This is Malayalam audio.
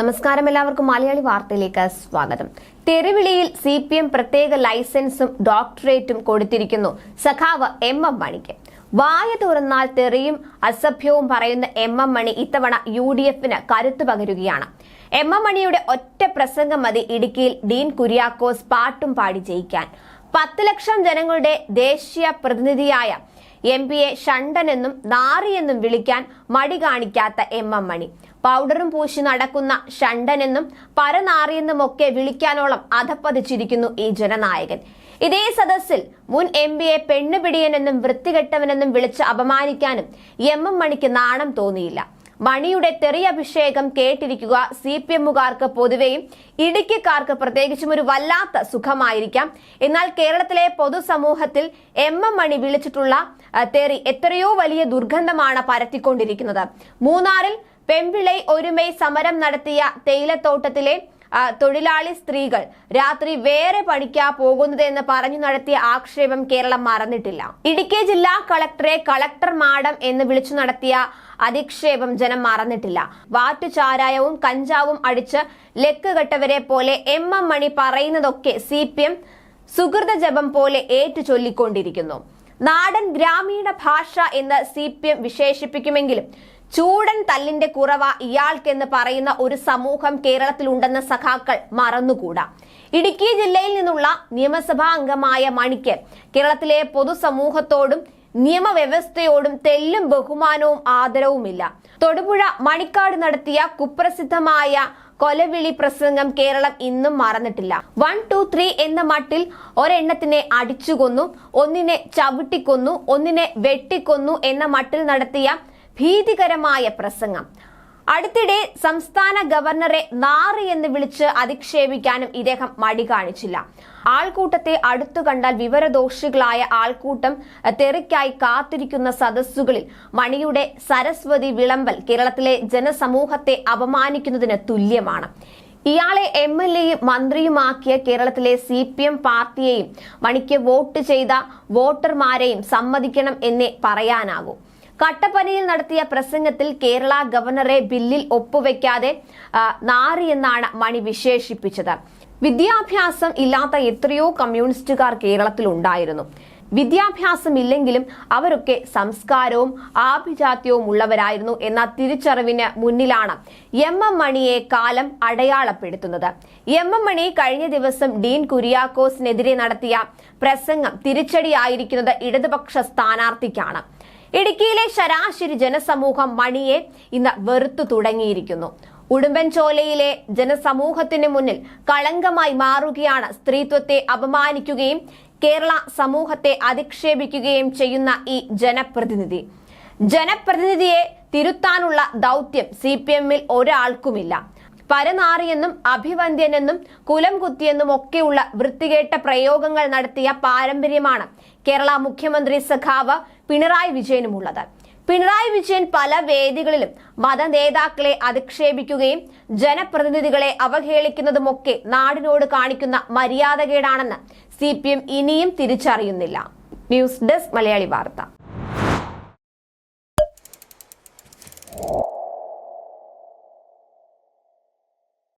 നമസ്കാരം എല്ലാവർക്കും. മലയാളി വാർത്തയിലേക്ക് സ്വാഗതം. തെരുവിളിയിൽ സി പി എം പ്രത്യേക ലൈസൻസും ഡോക്ടറേറ്റും കൊടുത്തിരിക്കുന്നു. സഖാവ് എം എം മണിക്ക്. വായ തുറന്നാൽ തെറിയും അസഭ്യവും പറയുന്ന എം എം മണി ഇത്തവണ യു ഡി എഫിന് കരുത്തു പകരുകയാണ്. എം എം മണിയുടെ ഒറ്റ പ്രസംഗം മതി ഇടുക്കിയിൽ ഡീൻ കുര്യാക്കോസ് പാട്ടും പാടി ജയിക്കാൻ. പത്ത് ലക്ഷം ജനങ്ങളുടെ ദേശീയ പ്രതിനിധിയായ എം പിയെ ഷണ്ടനെന്നും നാറിയെന്നും വിളിക്കാൻ മടി കാണിക്കാത്ത എം എം മണി. പൗഡറും പൂശി നടക്കുന്ന ഷണ്ടനെന്നും പരനാറിയെന്നുമൊക്കെ വിളിക്കാനോളം അധപ്പതിച്ചിരിക്കുന്നു ഈ ജനനായകൻ. ഇതേ സദസ്സിൽ മുൻ എം പിയെ പെണ്ണുപിടിയനെന്നും വൃത്തികെട്ടവനെന്നും വിളിച്ച് അപമാനിക്കാനും എം എം മണിക്ക് നാണം തോന്നിയില്ല. മണിയുടെ തെറിയഭിഷേകം കേട്ടിരിക്കുക സി പി എമ്മുകാർക്ക് പൊതുവെയും ഇടുക്കിക്കാർക്ക് പ്രത്യേകിച്ചും ഒരു വല്ലാത്ത സുഖമായിരിക്കാം. എന്നാൽ കേരളത്തിലെ പൊതുസമൂഹത്തിൽ എം എം മണി വിളിച്ചിട്ടുള്ള തെറി എത്രയോ വലിയ ദുർഗന്ധമാണ് പരത്തിക്കൊണ്ടിരിക്കുന്നത്. മൂന്നാറിൽ പെമ്പിളൈ ഒരുമൈ സമരം നടത്തിയ തേയിലത്തോട്ടത്തിലെ തൊഴിലാളി സ്ത്രീകൾ രാത്രി വേറെ പണിക്കാ പോകുന്നത് എന്ന് പറഞ്ഞു നടത്തിയ ആക്ഷേപം കേരളം മറന്നിട്ടില്ല. ഇടുക്കി ജില്ലാ കളക്ടറെ കളക്ടർ മാഡം എന്ന് വിളിച്ചു നടത്തിയ അധിക്ഷേപം ജനം മറന്നിട്ടില്ല. വാറ്റുചാരായവും കഞ്ചാവും അടിച്ച് ലെക്ക് കെട്ടവരെ പോലെ എം എം മണി പറയുന്നതൊക്കെ സി പി എം സുഹൃത ജപം പോലെ ഏറ്റു ചൊല്ലിക്കൊണ്ടിരിക്കുന്നു നാടൻ ഗ്രാമീണ ഭാഷ എന്ന് സി പി എം വിശേഷിപ്പിക്കുമെങ്കിലും ചൂടൻ തല്ലിന്റെ കുറവ ഇയാൾക്കെന്ന് പറയുന്ന ഒരു സമൂഹം കേരളത്തിലുണ്ടെന്ന സഖാക്കൾ മറന്നുകൂടാ. ഇടുക്കി ജില്ലയിൽ നിന്നുള്ള നിയമസഭാ അംഗമായ മണിക്ക് കേരളത്തിലെ പൊതുസമൂഹത്തോടും നിയമവ്യവസ്ഥയോടും തെല്ലും ബഹുമാനവും ആദരവുമില്ല. തൊടുപുഴ മണിക്കാട് നടത്തിയ കുപ്രസിദ്ധമായ കൊലവിളി പ്രസംഗം കേരളം ഇന്നും മറന്നിട്ടില്ല. വൺ ടു ത്രീ എന്ന മട്ടിൽ ഒരെണ്ണത്തിനെ അടിച്ചുകൊന്നു ഒന്നിനെ ചവിട്ടിക്കൊന്നു ഒന്നിനെ വെട്ടിക്കൊന്നു എന്ന മട്ടിൽ നടത്തിയ ഭീതികരമായ പ്രസംഗം. അടുത്തിടെ സംസ്ഥാന ഗവർണറെ നാറി എന്ന് വിളിച്ച് അധിക്ഷേപിക്കാനും ഇദ്ദേഹം മടി കാണിച്ചില്ല. ആൾക്കൂട്ടത്തെ അടുത്തു കണ്ടാൽ വിവരദോഷികളായ ആൾക്കൂട്ടം തെറിക്കായി കാത്തിരിക്കുന്ന സദസ്സുകളിൽ മണിയുടെ സരസ്വതി വിളമ്പൽ കേരളത്തിലെ ജനസമൂഹത്തെ അപമാനിക്കുന്നതിന് തുല്യമാണ്. ഇയാളെ എം എൽ എയും മന്ത്രിയുമാക്കിയ കേരളത്തിലെ സി പി എം പാർട്ടിയെയും മണിക്ക് വോട്ട് ചെയ്ത വോട്ടർമാരെയും സമ്മതിക്കണം എന്നേ പറയാനാകൂ. കട്ടപ്പനയിൽ നടത്തിയ പ്രസംഗത്തിൽ കേരള ഗവർണറെ ബില്ലിൽ ഒപ്പുവെക്കാതെ നാറി എന്നാണ് മണി വിശേഷിപ്പിച്ചത്. വിദ്യാഭ്യാസം ഇല്ലാത്ത എത്രയോ കമ്മ്യൂണിസ്റ്റുകാർ കേരളത്തിൽ ഉണ്ടായിരുന്നു വിദ്യാഭ്യാസം ഇല്ലെങ്കിലും അവരൊക്കെ സംസ്കാരവും ആഭിജാത്യവും ഉള്ളവരായിരുന്നു എന്ന തിരിച്ചറിവിന് മുന്നിലാണ് എം എം മണിയെ കാലം അടയാളപ്പെടുത്തുന്നത്. എം എം മണി കഴിഞ്ഞ ദിവസം ഡീൻ കുര്യാക്കോസിനെതിരെ നടത്തിയ പ്രസംഗം തിരിച്ചടിയായിരിക്കുന്നത് ഇടതുപക്ഷ സ്ഥാനാർത്ഥിക്കാണ്. ഇടുക്കിയിലെ ശരാശരി ജനസമൂഹം മണിയെ ഇന്ന് വെറുത്തു തുടങ്ങിയിരിക്കുന്നു. ഉടുമ്പൻചോലയിലെ ജനസമൂഹത്തിന് മുന്നിൽ കളങ്കമായി മാറുകയാണ് സ്ത്രീത്വത്തെ അപമാനിക്കുകയും കേരള സമൂഹത്തെ അധിക്ഷേപിക്കുകയും ചെയ്യുന്ന ഈ ജനപ്രതിനിധി. ജനപ്രതിനിധിയെ തിരുത്താനുള്ള ദൗത്യം സി പി എമ്മിൽ ഒരാൾക്കുമില്ല. പരനാറിയെന്നും അഭിവന്ദ്യനെന്നും കുലം കുത്തിയെന്നും ഒക്കെയുള്ള വൃത്തികേട്ട പ്രയോഗങ്ങൾ നടത്തിയ പാരമ്പര്യമാണ് കേരള മുഖ്യമന്ത്രി സഖാവ് പിണറായി വിജയനുമുള്ളത്. പിണറായി വിജയൻ പല വേദികളിലും മതനേതാക്കളെ അധിക്ഷേപിക്കുകയും ജനപ്രതിനിധികളെ അവഹേളിക്കുന്നതുമൊക്കെ നാടിനോട് കാണിക്കുന്ന മര്യാദകേടാണെന്ന് സി ഇനിയും തിരിച്ചറിയുന്നില്ല. ന്യൂസ് ഡെസ്ക് മലയാളി വാർത്ത.